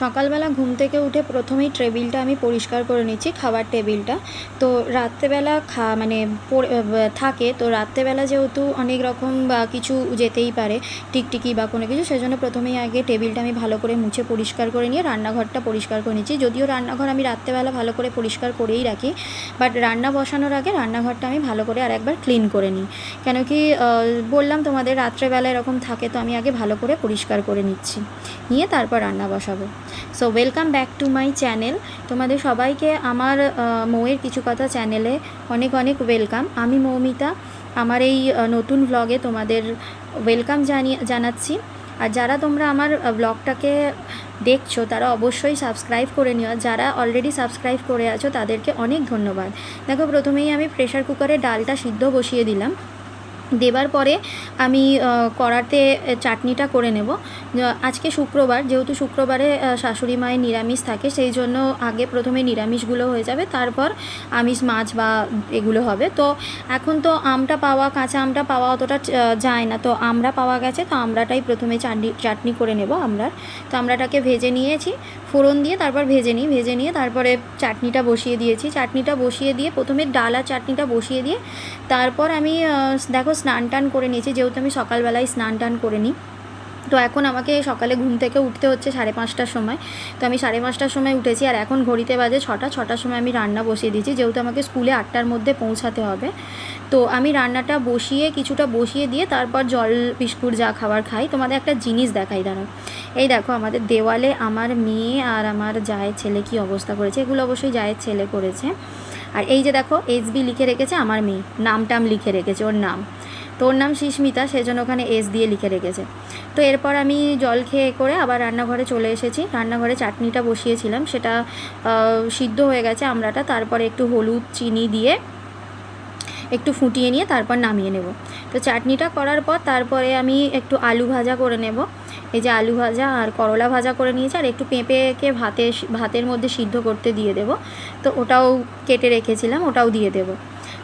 সকালবেলা ঘুম থেকে উঠে প্রথমেই টেবিলটা আমি পরিষ্কার করে নিচ্ছি, খাবার টেবিলটা। তো রাত্রেবেলা খা মানে থাকে, তো রাত্রেবেলা যেহেতু অনেক রকম বা কিছু যেতেই পারে, টিকটিকি বা কোনো কিছু, সেজন্য প্রথমেই আগে টেবিলটা আমি ভালো করে মুছে পরিষ্কার করে নিয়ে রান্নাঘরটা পরিষ্কার করে নিচ্ছি। যদিও রান্নাঘর আমি রাত্রেবেলা ভালো করে পরিষ্কার করেই রাখি, বাট রান্না বসানোর আগে রান্নাঘরটা আমি ভালো করে আর একবার ক্লিন করে নিই। কেন কি বললাম তোমাদের রাত্রেবেলা এরকম থাকে, তো আমি আগে ভালো করে পরিষ্কার করে নিচ্ছি। নিয়ে তারপর রান্না বসাবো। So welcome back to my channel তোমাদের সবাইকে আমার মৌয়ের কিছু কথা চ্যানেলে অনেক অনেক ওয়েলকাম আমি মৌমিতা, আমার এই নতুন ভ্লগে তোমাদের ওয়েলকাম জানিয়ে জানাচ্ছি। আর যারা তোমরা আমার ব্লগটাকে দেখছ, তারা অবশ্যই সাবস্ক্রাইব করে নিও। যারা অলরেডি সাবস্ক্রাইব করে আছো, তাদেরকে অনেক ধন্যবাদ। দেখো, প্রথমেই আমি প্রেশার কুকারে ডালটা সিদ্ধ বসিয়ে দিলাম। দেবার পরে আমি কড়াতে চাটনিটা করে নেব। আজকে শুক্রবার, যেহেতু শুক্রবারে শাশুড়ি মায়ের নিরামিষ থাকে, সেই জন্য আগে প্রথমে নিরামিষগুলো হয়ে যাবে, তারপর আমিষ, মাছ বা এগুলো হবে। তো এখন তো আমটা পাওয়া, কাঁচা আমটা পাওয়া অতটা যায় না। তো আমরা পাওয়া গেছে, তো আমরাটাই প্রথমে চাটনি চাটনি করে নেব আমরার। তো আমরাটাকে ভেজে নিয়েছি, ফোড়ন দিয়ে তারপর ভেজে নিই, ভেজে নিয়ে তারপরে চাটনিটা বসিয়ে দিয়েছি। চাটনিটা বসিয়ে দিয়ে প্রথমে ডাল চাটনিটা বসিয়ে দিয়ে, তারপর আমি দেখো স্নান টান করে নিয়েছি, যেহেতু আমি সকালবেলায় স্নান টান করে নিই। তো এখন আমাকে সকালে ঘুম থেকে উঠতে হচ্ছে সাড়ে পাঁচটার সময়। তো আমি সাড়ে পাঁচটার সময় উঠেছি আর এখন ঘড়িতে বাজে ছটা, ছটার সময় আমি রান্না বসিয়ে দিয়েছি, যেহেতু আমাকে স্কুলে আটটার মধ্যে পৌঁছাতে হবে। তো আমি রান্নাটা বসিয়ে, কিছুটা বসিয়ে দিয়ে তারপর জল, বিস্কুট যা খাবার খাই, তোমাদের একটা জিনিস দেখাই, দাঁড়াও। এই দেখো, আমাদের দেওয়ালে আমার মেয়ে আর আমার জায়ের ছেলে কি অবস্থা করেছে, এগুলো অবশ্যই জায়ের ছেলে করেছে। আর এই যে দেখো, এসবি লিখে রেখেছে আমার মেয়ে নাম টাম লিখে রেখেছে ওর নাম। তো ওর নাম সুস্মিতা, সেজন্য ওখানে এস দিয়ে লিখে রেখেছে। তো এরপর আমি জল খেয়ে করে আবার রান্নাঘরে চলে এসেছি। রান্নাঘরে চাটনিটা বসিয়েছিলাম, সেটা সিদ্ধ হয়ে গেছে আমড়াটা তারপরে একটু হলুদ চিনি দিয়ে একটু ফুটিয়ে নিয়ে তারপর নামিয়ে নেব। তো চাটনিটা করার পর তারপরে আমি একটু আলু ভাজা করে নেব। এই যে আলু ভাজা আর করলা ভাজা করে নিয়েছি, আর একটু পেঁপেকে ভাতে, ভাতের মধ্যে সিদ্ধ করতে দিয়ে দেব। তো ওটাও কেটে রেখেছিলাম, ওটাও দিয়ে দেব।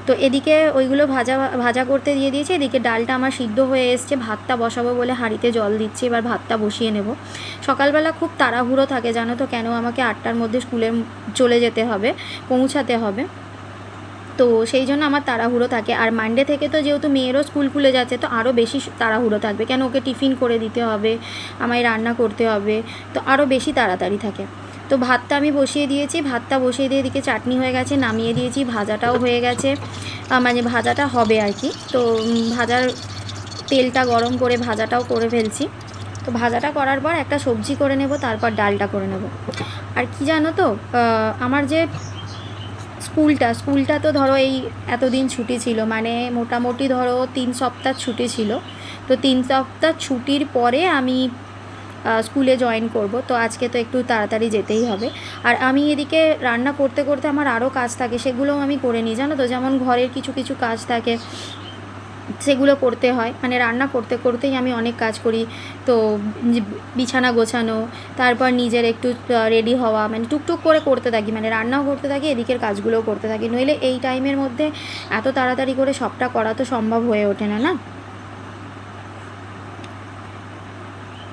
তো এদিকে ওইগুলো ভাজা ভাজা করতে দিয়ে দিয়েছি। এদিকে ডালটা আমার সিদ্ধ হয়ে এসছে, ভাতটা বসাবো বলে হাঁড়িতে জল দিচ্ছি, এবার ভাতটা বসিয়ে নেব। সকালবেলা খুব তাড়াহুড়ো থাকে, জানো তো কেন আমাকে আটটার মধ্যে স্কুলে চলে যেতে হবে, পৌঁছাতে হবে। তো সেই জন্য আমার তাড়াহুড়ো থাকে। আর মানডে থেকে তো যেহেতু মেয়েরও স্কুল খুলে যাচ্ছে, তো আরও বেশি তাড়াহুড়ো থাকবে। কেন ওকে টিফিন করে দিতে হবে, আমায় রান্না করতে হবে, তো আরও বেশি তাড়াতাড়ি থাকে। তো ভাতটা আমি বসিয়ে দিয়েছি, ভাতটা বসিয়ে দিয়ে এদিকে চাটনি হয়ে গেছে, নামিয়ে দিয়েছি, ভাজাটাও হয়ে গেছে। মানে ভাজাটা হবে আর কি। তো ভাজার তেলটা গরম করে ভাজাটাও করে ফেলছি। তো ভাজাটা করার পর একটা সবজি করে নেব, তারপর ডালটা করে নেব। আর কি জানো তো আমার যে স্কুলটা স্কুলটা তো ধরো এই এতদিন ছুটি ছিল মানে মোটামুটি ধরো তিন সপ্তাহ ছুটি ছিল। তো তিন সপ্তাহ ছুটির পরে আমি স্কুলে জয়েন করব। তো আজকে তো একটু তাড়াতাড়ি যেতেই হবে। আর আমি এদিকে রান্না করতে করতে আমার আরও কাজ থাকে, সেগুলোও আমি করে নিই, জানো তো? যেমন ঘরের কিছু কিছু কাজ থাকে, সেগুলো করতে হয়। মানে রান্না করতে করতেই আমি অনেক কাজ করি। তো বিছানা গোছানো, তারপর নিজের একটু রেডি হওয়া মানে টুকটুক করে করতে থাকি। মানে রান্নাও করতে থাকি, এদিকের কাজগুলোও করতে থাকি। নইলে এই টাইমের মধ্যে এত তাড়াতাড়ি করে সবটা করা তো সম্ভব হয়ে ওঠে না না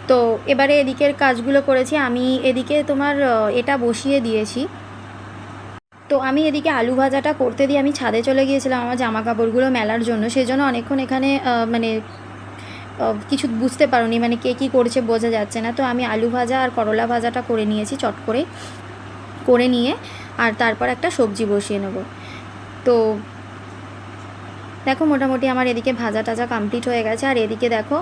তো এবারে এদিকের কাজগুলো করেছি, আমি এদিকে তোমার এটা বসিয়ে দিয়েছি। তো আমি এদিকে আলু ভাজাটা করতে দিয়ে আমি ছাদে চলে গিয়েছিলাম আমার জামা কাপড়গুলো মেলার জন্য। সেই জন্য অনেকক্ষণ এখানে মানে কিছু বুঝতে পারোনি মানে কে কী করছে বোঝা যাচ্ছে না। তো আমি আলু ভাজা আর করলা ভাজাটা করে নিয়েছি চট করে করে নিয়ে, আর তারপর একটা সবজি বসিয়ে নেব। তো দেখো, মোটামুটি আমার এদিকে ভাজা টাজা কমপ্লিট হয়ে গেছে। আর এদিকে দেখো,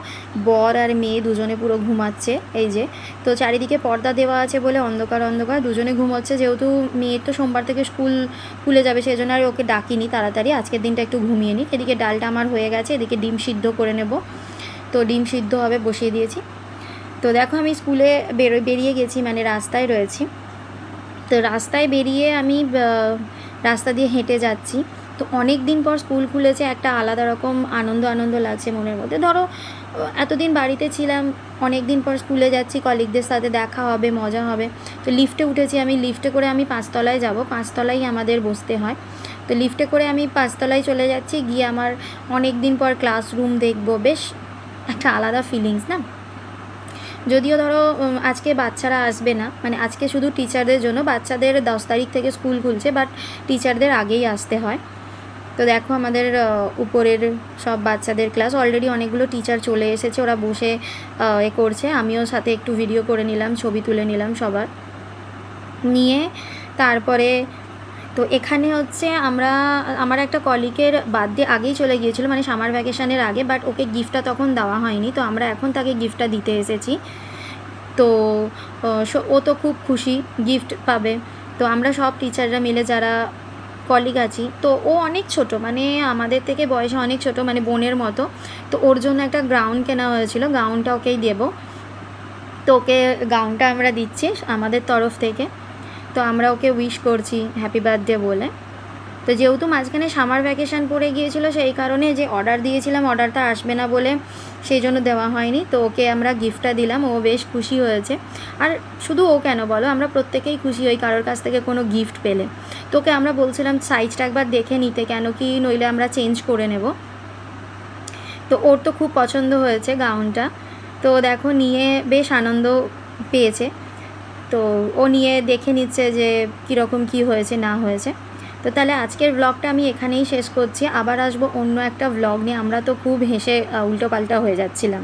বর আর মেয়ে দুজনে পুরো ঘুমাচ্ছে, এই যে। তো চারিদিকে পর্দা দেওয়া আছে বলে অন্ধকার অন্ধকার, দুজনে ঘুমোচ্ছে। যেহেতু মেয়ের তো সোমবার থেকে স্কুল খুলে যাবে সেই জন্য আর ওকে ডাকিনি তাড়াতাড়ি। আজকের দিনটা একটু ঘুমিয়ে নিই এদিকে ডালটা আমার হয়ে গেছে, এদিকে ডিম সিদ্ধ করে নেব। তো ডিম সিদ্ধ হবে, বসিয়ে দিয়েছি। তো দেখো, আমি স্কুলে বেরো, বেরিয়ে গেছি মানে রাস্তায় রয়েছি। তো রাস্তায় বেরিয়ে আমি রাস্তা দিয়ে হেঁটে যাচ্ছি। তো অনেক দিন পর স্কুল খুলেছে, একটা আলাদা রকম আনন্দ আনন্দ লাগছে মনের মধ্যে। ধরো, এতদিন বাড়িতে ছিলাম, অনেক দিন পর স্কুলে যাচ্ছি কলিগদের সাথে দেখা হবে, মজা হবে। তো লিফটে উঠেছি আমি লিফটে করে আমি পাঁচতলায় যাব, পাঁচতলায় আমাদের বসতে হয়। তো লিফটে করে আমি পাঁচতলায় চলে যাচ্ছি, গিয়ে আমার অনেক দিন পর ক্লাসরুম দেখব। বেশ, একটা আলাদা ফিলিংস না? যদিও ধরো আজকে বাচ্চারা আসবে না মানে আজকে শুধু টিচারদের জন্য, বাচ্চাদের দশ তারিখ থেকে স্কুল খুলছে বাট টিচারদের আগেই আসতে হয়। তো দেখো আমাদের উপরের সব বাচ্চাদের ক্লাস অলরেডি অনেকগুলো টিচার চলে এসেছে, ওরা বসে এ করছে। আমিও সাথে একটু ভিডিও করে নিলাম, ছবি তুলে নিলাম সবার। নিয়ে তারপরে, তো এখানে হচ্ছে আমরা, আমার একটা কলিকের বার্থডে আগেই চলে গিয়েছিল মানে সামার ভ্যাকেশনের আগে বাট ওকে গিফটটা তখন দেওয়া হয়নি, তো আমরা এখন তাকে গিফটটা দিতে এসেছি। তো ও তো খুব খুশি গিফট পাবে। তো আমরা সব টিচাররা মিলে যারা কলিগ আছি, তো ও অনেক ছোট মানে আমাদের থেকে বয়সে অনেক ছোট মানে বোনের মতো, তো ওর জন্য একটা গ্রাউন্ড কেনা হয়েছিল গাউনটা ওকেই দেবো। তো ওকে গাউনটা আমরা দিচ্ছি আমাদের তরফ থেকে, তো আমরা ওকে উইশ করছি হ্যাপি বার্থডে বলে। তো যেহেতু মাঝখানে সামার ভ্যাকেশন পড়ে গিয়েছিল, সেই কারণে যে অর্ডার দিয়েছিলাম অর্ডারটা আসবে না বলে সেই জন্য দেওয়া হয়নি। তো ওকে আমরা গিফটটা দিলাম, ও বেশ খুশি হয়েছে। আর শুধু ও কেন বলো, আমরা প্রত্যেকেই খুশি হই, কারোর কাছ থেকে কোনো গিফট পেলে। তোকে আমরা বলছিলাম সাইজটা একবার দেখে নিতে, কেন কি নইলে আমরা চেঞ্জ করে নেব। তো ওর তো খুব পছন্দ হয়েছে গাউনটা তো দেখো, নিয়ে বেশ আনন্দ পেয়েছে। তো ও নিয়ে দেখে নিচ্ছে যে কীরকম কী হয়েছে, না হয়েছে। তো তাহলে আজকের ব্লগটা আমি এখানেই শেষ করছি। আবার আসব অন্য একটা ব্লগ নিয়ে। আমরা তো খুব হেসে উল্টো পাল্টা হয়ে যাচ্ছিলাম।